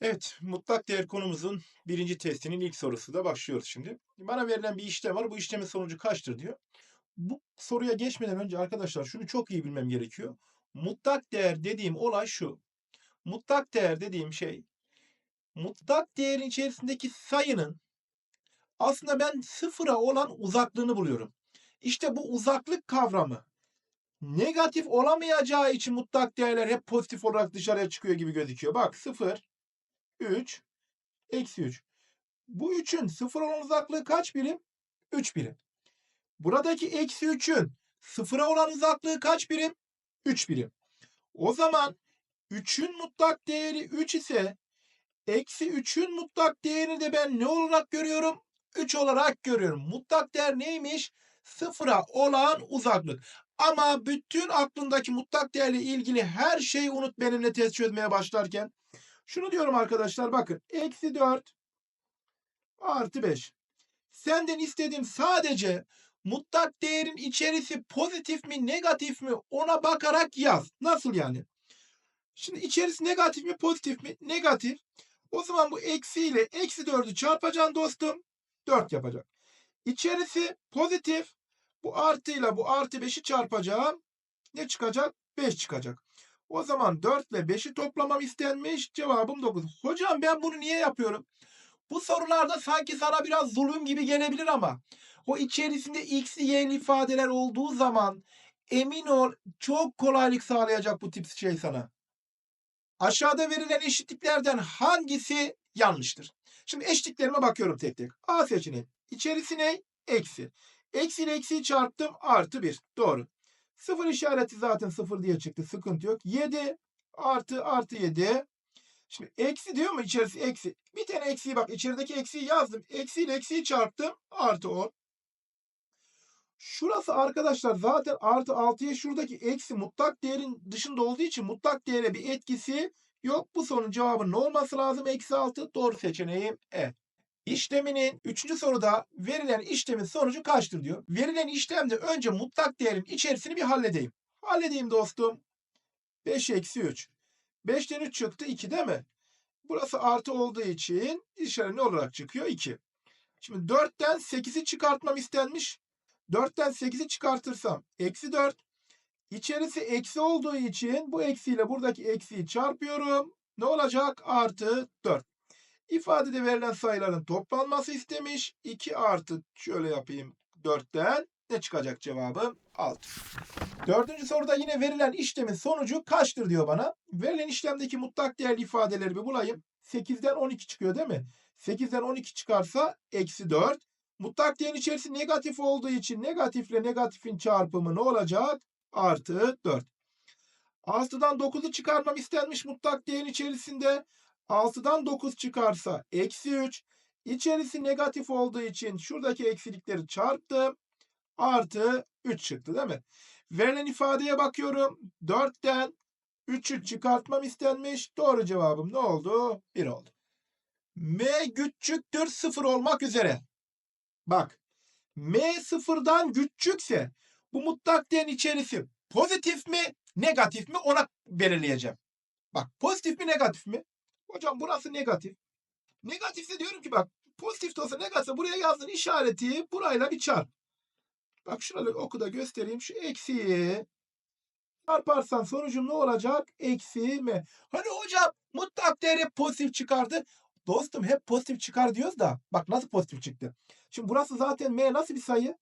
Evet, mutlak değer konumuzun birinci testinin ilk sorusu da başlıyoruz şimdi. Bana verilen bir işlem var. Bu işlemin sonucu kaçtır diyor. Bu soruya geçmeden önce arkadaşlar şunu çok iyi bilmem gerekiyor. Mutlak değer dediğim olay şu. Mutlak değer dediğim şey mutlak değerin içerisindeki sayının aslında ben sıfıra olan uzaklığını buluyorum. İşte bu uzaklık kavramı negatif olamayacağı için mutlak değerler hep pozitif olarak dışarıya çıkıyor gibi gözüküyor. Bak 0, 3, eksi 3. Bu 3'ün 0 olan uzaklığı kaç birim? 3 birim. Buradaki eksi 3'ün 0'a olan uzaklığı kaç birim? 3 birim. O zaman 3'ün mutlak değeri 3 ise eksi 3'ün mutlak değerini de ben ne olarak görüyorum? 3 olarak görüyorum. Mutlak değer neymiş? Sıfıra olan uzaklık. Ama bütün aklındaki mutlak değerle ilgili her şeyi unut benimle test çözmeye başlarken. Şunu diyorum arkadaşlar bakın. Eksi 4 artı 5. Senden istediğim sadece mutlak değerin içerisi pozitif mi negatif mi ona bakarak yaz. Nasıl yani? Şimdi içerisi negatif mi pozitif mi? Negatif. O zaman bu eksi ile eksi 4'ü çarpacaksın dostum. 4 yapacak. İçerisi pozitif. Bu artıyla bu artı 5'i çarpacağım. Ne çıkacak? 5 çıkacak. O zaman 4 ile 5'i toplamam istenmiş. Cevabım 9. Hocam ben bunu niye yapıyorum? Bu sorularda sanki sana biraz zulüm gibi gelebilir ama o içerisinde x'li y'li ifadeler olduğu zaman emin ol çok kolaylık sağlayacak bu tip şey sana. Aşağıda verilen eşitliklerden hangisi yanlıştır? Şimdi eşitliklerime bakıyorum tek tek. A seçeneği. İçerisi ne? Eksi. Eksi ile eksiyi çarptım. Artı 1. Doğru. Sıfır işareti zaten sıfır diye çıktı. Sıkıntı yok. 7 artı artı 7. Şimdi eksi diyor mu içerisi eksi. Bir tane eksiyi bak içerideki eksiyi yazdım. Eksi ile eksiyi çarptım. Artı 10. Şurası arkadaşlar zaten artı 6'ya şuradaki eksi mutlak değerin dışında olduğu için mutlak değere bir etkisi yok. Bu sorunun cevabı ne olması lazım? Eksi 6 doğru seçeneğim E. İşleminin 3. soruda verilen işlemin sonucu kaçtır diyor. Verilen işlemde önce mutlak değerin içerisini bir halledeyim. Halledeyim dostum. 5 eksi 3. 5'ten 3 çıktı 2 değil mi? Burası artı olduğu için işareti ne olarak çıkıyor? 2. Şimdi 4'ten 8'i çıkartmam istenmiş. 4'ten 8'i çıkartırsam eksi 4. İçerisi eksi olduğu için bu eksiyle buradaki eksiyi çarpıyorum. Ne olacak? Artı 4. İfadede verilen sayıların toplanması istemiş. 2 artı şöyle yapayım 4'ten ne çıkacak cevabım? 6. Dördüncü soruda yine verilen işlemin sonucu kaçtır diyor bana. Verilen işlemdeki mutlak değerli ifadeleri bir bulayım. 8'den 12 çıkıyor değil mi? 8'den 12 çıkarsa eksi 4. Mutlak değerin içerisi negatif olduğu için negatifle negatifin çarpımı ne olacak? Artı 4. 6'dan 9'u çıkarmam istenmiş mutlak değerin içerisinde. 6'dan 9 çıkarsa eksi 3. İçerisi negatif olduğu için şuradaki eksilikleri çarptım. Artı 3 çıktı değil mi? Verilen ifadeye bakıyorum. 4'ten 3'ü çıkartmam istenmiş. Doğru cevabım ne oldu? 1 oldu. M küçüktür 0 olmak üzere. Bak. M sıfırdan küçükse bu mutlak değerin içerisi pozitif mi negatif mi ona belirleyeceğim. Bak pozitif mi negatif mi? Hocam burası negatif. Negatifse diyorum ki bak pozitif de olsa negatifse buraya yazdığın işareti burayla bir çarp. Bak şurada oku da göstereyim. Şu eksiği çarparsan sonucum ne olacak? Eksi mi? Hani hocam mutlak değer pozitif çıkardı. Dostum hep pozitif çıkar diyoruz da bak nasıl pozitif çıktı. Şimdi burası zaten m nasıl bir sayı?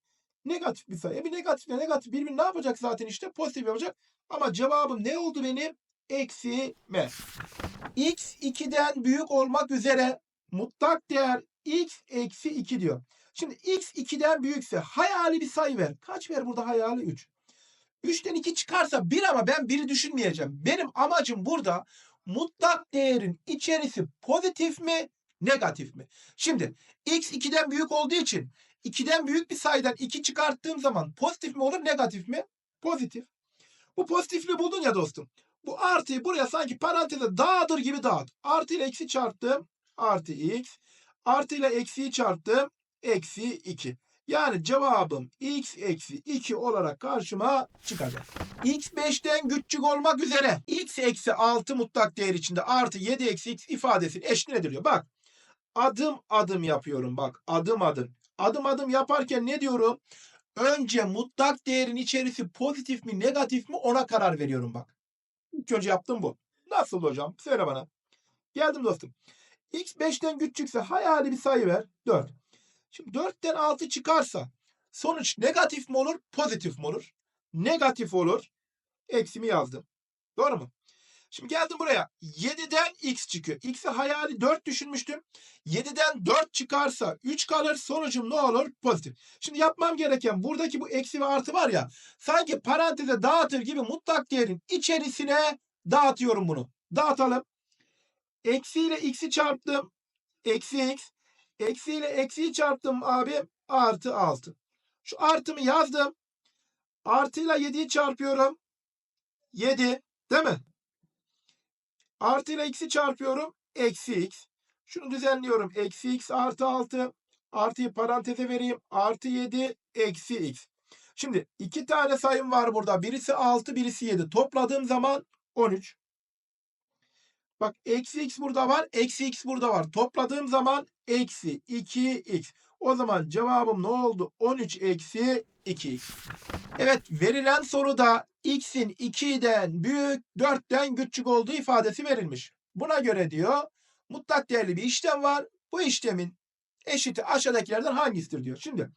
Negatif bir sayı. E bir negatifle negatif birbirini ne yapacak zaten işte pozitif yapacak. Ama cevabım ne oldu benim? Eksi m. x 2'den büyük olmak üzere mutlak değer x eksi 2 diyor. Şimdi x 2'den büyükse hayali bir sayı ver. Kaç ver burada hayali? 3. 3'ten 2 çıkarsa 1 ama ben 1'i düşünmeyeceğim. Benim amacım burada mutlak değerin içerisi pozitif mi negatif mi? Şimdi x 2'den büyük olduğu için 2'den büyük bir sayıdan 2 çıkarttığım zaman pozitif mi olur negatif mi? Pozitif. Bu pozitifliği buldun ya dostum. Bu artıyı buraya sanki paranteze dağıtır gibi dağıt. Artı ile eksi çarptım. Artı x. Artı ile eksiyi çarptım. Eksi 2. Yani cevabım x eksi 2 olarak karşıma çıkacak. x 5'ten küçük olmak üzere x eksi 6 mutlak değer içinde artı 7 eksi x ifadesinin eşit nedir diyor. Bak adım adım yapıyorum bak adım adım. Adım adım yaparken ne diyorum? Önce mutlak değerin içerisi pozitif mi negatif mi ona karar veriyorum bak. İlk önce yaptım bu. Nasıl hocam? Söyle bana. Geldim dostum. X 5'ten küçükse hayali bir sayı ver. 4. Şimdi 4'ten 6 çıkarsa sonuç negatif mi olur, pozitif mi olur? Negatif olur. Eksimi yazdım. Doğru mu? Şimdi geldim buraya. 7'den x çıkıyor. X'i hayali 4 düşünmüştüm. 7'den 4 çıkarsa 3 kalır. Sonucum ne olur? Pozitif. Şimdi yapmam gereken buradaki bu eksi ve artı var ya sanki paranteze dağıtır gibi mutlak değerin içerisine dağıtıyorum bunu. Dağıtalım. Eksi ile x'i çarptım. Eksi x. Eksi ile eksiyi çarptım abi. Artı 6. Şu artımı yazdım. Artıyla 7'yi çarpıyorum. 7. Değil mi? Artı ile x'i çarpıyorum. Eksi x. Şunu düzenliyorum. Eksi x artı 6. Artıyı paranteze vereyim. Artı 7 eksi x. Şimdi iki tane sayım var burada. Birisi 6 birisi 7. Topladığım zaman 13. Bak eksi x burada var. Eksi x burada var. Topladığım zaman eksi 2x. O zaman cevabım ne oldu? 13 eksi 2x. Evet verilen soruda x'in 2'den büyük 4'ten küçük olduğu ifadesi verilmiş. Buna göre diyor mutlak değerli bir işlem var. Bu işlemin eşiti aşağıdakilerden hangisidir diyor. Şimdi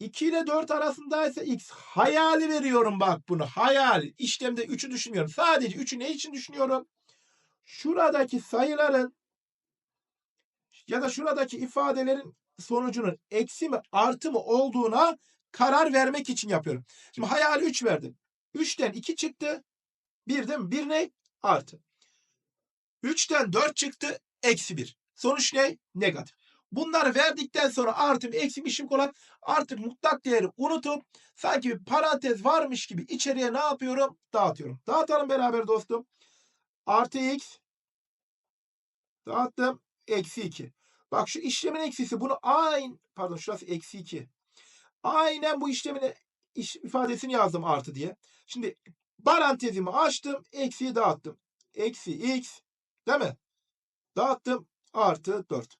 2 ile 4 arasındaysa x hayali veriyorum bak bunu hayal. İşlemde 3'ü düşünmüyorum. Sadece 3'ü ne için düşünüyorum? Şuradaki sayıların ya da şuradaki ifadelerin sonucunun eksi mi artı mı olduğuna karar vermek için yapıyorum. Şimdi hayali 3 verdim. 3'ten 2 çıktı. 1 değil mi? 1 ne? Artı. 3'ten 4 çıktı. Eksi 1. Sonuç ne? Negatif. Bunları verdikten sonra artı mı eksi mi işim kolay. Artık mutlak değeri unutup sanki bir parantez varmış gibi içeriye ne yapıyorum? Dağıtıyorum. Dağıtalım beraber dostum. Artı x dağıttım. Eksi 2. Bak şu işlemin eksisi bunu aynı pardon şurası eksi 2. Aynen bu işlemin iş, ifadesini yazdım artı diye. Şimdi parantezimi açtım. Eksiyi dağıttım. Eksi x değil mi? Dağıttım. Artı 4.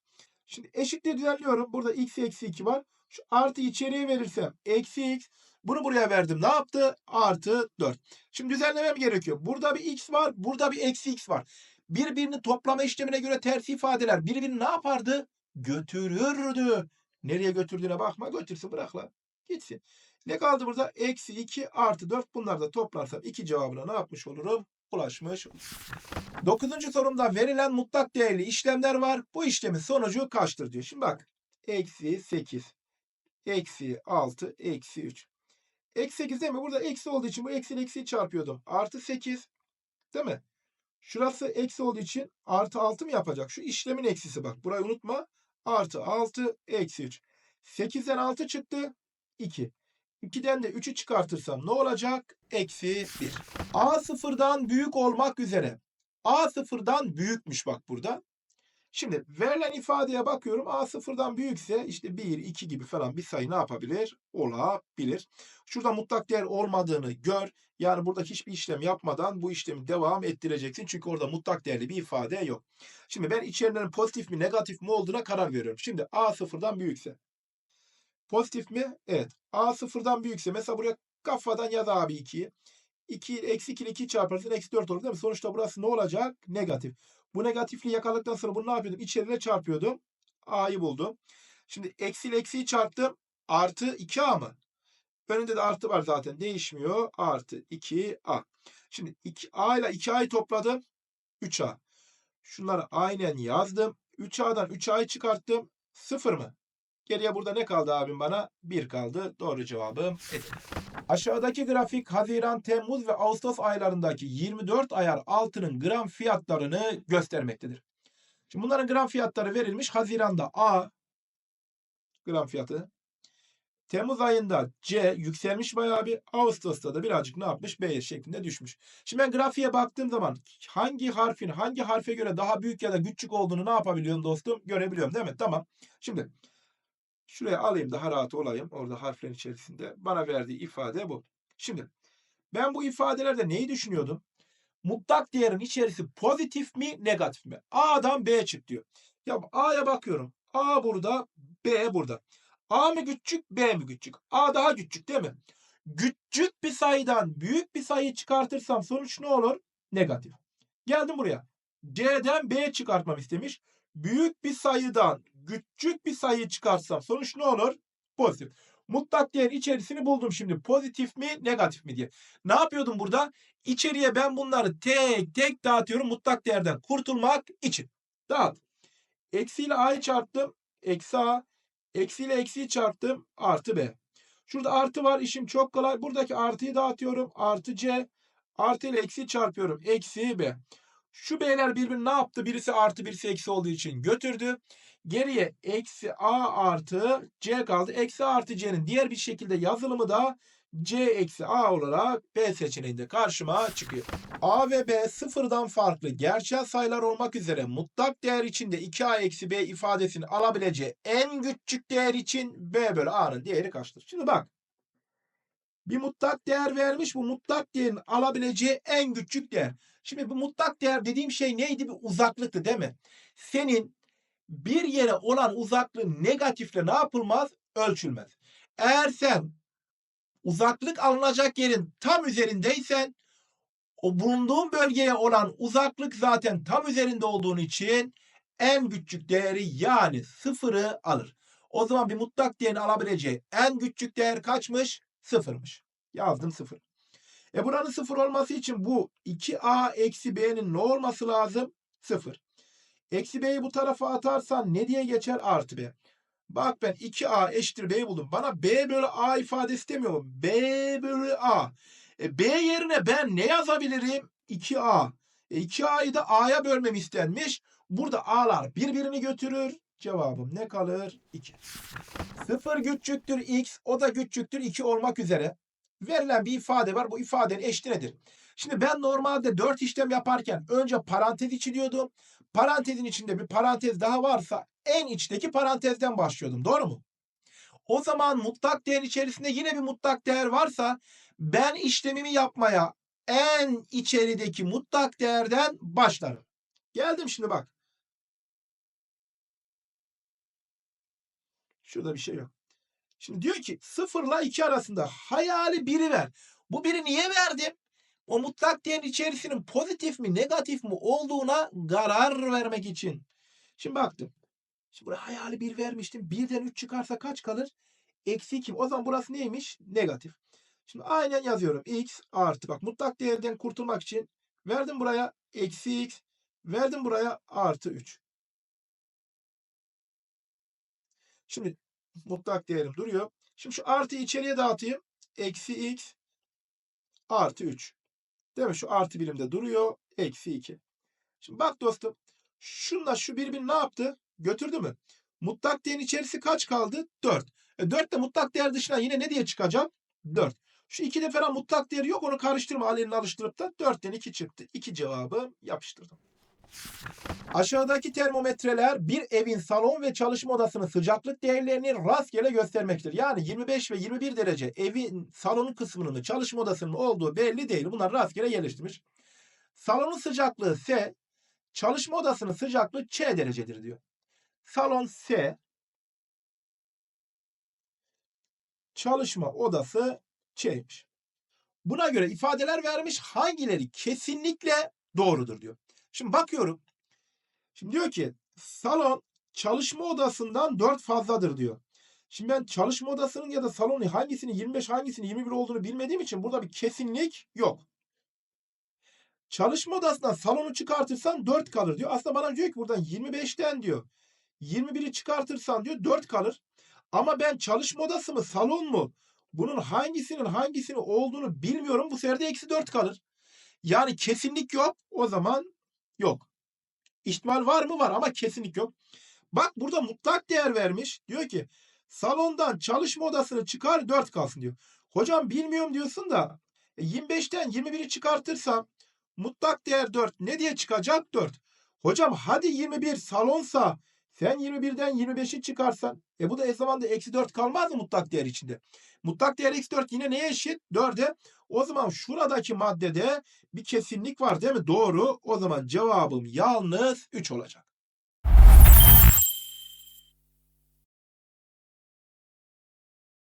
Şimdi eşitle düzenliyorum. Burada x eksi 2 var. Şu artı içeriye verirsem eksi x. Bunu buraya verdim. Ne yaptı? Artı 4. Şimdi düzenlemem gerekiyor. Burada bir x var. Burada bir eksi x var. Birbirini toplama işlemine göre tersi ifadeler birbirini ne yapardı? Götürürdü. Nereye götürdüğüne bakma. Götürsün bırak lan. Gitsin. Ne kaldı burada? Eksi 2 artı 4. Bunları da toplarsam 2 cevabına ne yapmış olurum? Ulaşmış olurum. Dokuzuncu sorumda verilen mutlak değerli işlemler var. Bu işlemin sonucu kaçtır diyor. Şimdi bak. Eksi 8. Eksi 6. Eksi 3. Eksi 8 değil mi? Burada eksi olduğu için bu eksi ile eksiyi çarpıyordum. Artı 8. Değil mi? Şurası eksi olduğu için artı 6 mı yapacak? Şu işlemin eksisi bak. Burayı unutma. Artı 6 eksi 3. 8'den 6 çıktı. 2. 2'den de 3'ü çıkartırsam ne olacak? Eksi 1. A sıfırdan büyük olmak üzere. A sıfırdan büyükmüş bak burada. Şimdi verilen ifadeye bakıyorum. A sıfırdan büyükse işte 1, 2 gibi falan bir sayı ne yapabilir? Olabilir. Şurada mutlak değer olmadığını gör. Yani burada hiçbir işlem yapmadan bu işlemi devam ettireceksin. Çünkü orada mutlak değerli bir ifade yok. Şimdi ben içerilerin pozitif mi negatif mi olduğuna karar veriyorum. Şimdi A sıfırdan büyükse. Pozitif mi? Evet. A sıfırdan büyükse mesela buraya kafadan yaz abi 2'yi. 2 eksi 2 ile 2 çarparsın eksi 4 olur değil mi? Sonuçta burası ne olacak? Negatif. Bu negatifliği yakaladıktan sonra bunu ne yapıyordum? İçerine çarpıyordum. A'yı buldum. Şimdi eksi ile eksiyi çarptım. Artı 2A mı? Önünde de artı var zaten. Değişmiyor. Artı 2A. Şimdi 2, A ile 2A'yı topladım. 3A. Şunları aynen yazdım. 3A'dan 3A'yı çıkarttım. 0 mı? Geriye burada ne kaldı abim bana? 1 kaldı. Doğru cevabım Edirne. Aşağıdaki grafik Haziran, Temmuz ve Ağustos aylarındaki 24 ayar altının gram fiyatlarını göstermektedir. Şimdi bunların gram fiyatları verilmiş. Haziran'da A gram fiyatı. Temmuz ayında C yükselmiş bayağı bir. Ağustos'ta da birazcık ne yapmış? B şeklinde düşmüş. Şimdi ben grafiğe baktığım zaman hangi harfin hangi harfe göre daha büyük ya da küçük olduğunu ne yapabiliyorum dostum? Görebiliyorum değil mi? Tamam. Şimdi Şuraya alayım daha rahat olayım. Orada harflerin içerisinde. Bana verdiği ifade bu. Şimdi ben bu ifadelerde neyi düşünüyordum? Mutlak değerin içerisi pozitif mi negatif mi? A'dan B çık diyor. Ya A'ya bakıyorum. A burada, B burada. A mı küçük, B mi küçük? A daha küçük değil mi? Küçük bir sayıdan büyük bir sayı çıkartırsam sonuç ne olur? Negatif. Geldim buraya. C'den B çıkartmam istemiş. Büyük bir sayıdan küçük bir sayı çıkarsam sonuç ne olur? Pozitif. Mutlak değer içerisini buldum şimdi. Pozitif mi, negatif mi diye. Ne yapıyordum burada? İçeriye ben bunları tek tek dağıtıyorum mutlak değerden kurtulmak için. Dağıt. Eksiyle A'yı çarptım. Eksi A. Eksiyle eksiyi çarptım. Artı B. Şurada artı var. işim çok kolay. Buradaki artıyı dağıtıyorum. Artı C. Artı ile eksi çarpıyorum. Eksi B. Şu B'ler birbirini ne yaptı? Birisi artı birisi eksi olduğu için götürdü. Geriye eksi A artı C kaldı. Eksi artı C'nin diğer bir şekilde yazılımı da C eksi A olarak B seçeneğinde karşıma çıkıyor. A ve B sıfırdan farklı gerçel sayılar olmak üzere mutlak değer içinde 2A eksi B ifadesini alabileceği en küçük değer için B bölü A'nın değeri kaçtır? Şimdi bak. Bir mutlak değer vermiş. Bu mutlak değerin alabileceği en küçük değer. Şimdi bu mutlak değer dediğim şey neydi? Bir uzaklıktı değil mi? Senin bir yere olan uzaklığın negatifle ne yapılmaz? Ölçülmez. Eğer sen uzaklık alınacak yerin tam üzerindeysen o bulunduğun bölgeye olan uzaklık zaten tam üzerinde olduğun için en küçük değeri yani sıfırı alır. O zaman bir mutlak değerin alabileceği en küçük değer kaçmış? Sıfırmış. Yazdım sıfır. E buranın sıfır olması için bu 2a eksi b'nin ne olması lazım? Sıfır. Eksi b'yi bu tarafa atarsan ne diye geçer? Artı b. Bak ben 2a eşittir b'yi buldum. Bana b bölü a ifadesi demiyor. B bölü a. E, b yerine ben ne yazabilirim? 2a. E, 2a'yı da a'ya bölmem istenmiş. Burada a'lar birbirini götürür. Cevabım ne kalır? 2. 0 küçüktür x. O da küçüktür 2 olmak üzere. Verilen bir ifade var. Bu ifadenin eşiti nedir? Şimdi ben normalde 4 işlem yaparken önce parantez içiliyordum. Parantezin içinde bir parantez daha varsa en içteki parantezden başlıyordum. Doğru mu? O zaman mutlak değer içerisinde yine bir mutlak değer varsa ben işlemimi yapmaya en içerideki mutlak değerden başlarım. Geldim şimdi bak. Şurada bir şey yok. Şimdi diyor ki 0 ile 2 arasında hayali biri ver. Bu biri niye verdim? O mutlak değerin içerisinin pozitif mi negatif mi olduğuna karar vermek için. Şimdi baktım. Şimdi buraya hayali bir vermiştim. Birden 3 çıkarsa kaç kalır? Eksi 2. O zaman burası neymiş? Negatif. Şimdi aynen yazıyorum. X artı. Bak mutlak değerden kurtulmak için verdim buraya eksi x. Verdim buraya artı 3. Şimdi mutlak değerim duruyor. Şimdi şu artı içeriye dağıtayım. Eksi x artı 3. Değil mi? Şu artı birimde duruyor. Eksi 2. Şimdi bak dostum. Şunla şu birbirini ne yaptı? Götürdü mü? Mutlak değerin içerisi kaç kaldı? 4. E 4 de mutlak değer dışına yine ne diye çıkacak? 4. Şu 2'de falan mutlak değeri yok. Onu karıştırma. Alelini alıştırıp da 4'ten 2 çıktı. 2 cevabı yapıştırdım. Aşağıdaki termometreler bir evin salon ve çalışma odasının sıcaklık değerlerini rastgele göstermektir. Yani 25 ve 21 derece evin salonun kısmının çalışma odasının olduğu belli değil. Bunlar rastgele yerleştirmiş. Salonun sıcaklığı S, çalışma odasının sıcaklığı Ç derecedir diyor. Salon S, çalışma odası Ç'ymiş. Buna göre ifadeler vermiş hangileri kesinlikle doğrudur diyor. Şimdi bakıyorum. Şimdi diyor ki salon çalışma odasından 4 fazladır diyor. Şimdi ben çalışma odasının ya da salonun hangisinin 25 hangisinin 21 olduğunu bilmediğim için burada bir kesinlik yok. Çalışma odasından salonu çıkartırsan 4 kalır diyor. Aslında bana diyor ki buradan 25'ten diyor 21'i çıkartırsan diyor 4 kalır. Ama ben çalışma odası mı salon mu bunun hangisinin hangisini olduğunu bilmiyorum. Bu sefer de eksi 4 kalır. Yani kesinlik yok. O zaman yok. İhtimal var mı? Var ama kesinlik yok. Bak burada mutlak değer vermiş. Diyor ki salondan çalışma odasını çıkar 4 kalsın diyor. Hocam bilmiyorum diyorsun da 25'ten 21'i çıkartırsam mutlak değer 4 ne diye çıkacak? 4. Hocam hadi 21 salonsa Sen 21'den 25'i çıkarsan e bu da eş zamanda eksi 4 kalmaz mı mutlak değer içinde? Mutlak değer eksi 4 yine neye eşit? 4'e. O zaman şuradaki maddede bir kesinlik var değil mi? Doğru. O zaman cevabım yalnız 3 olacak.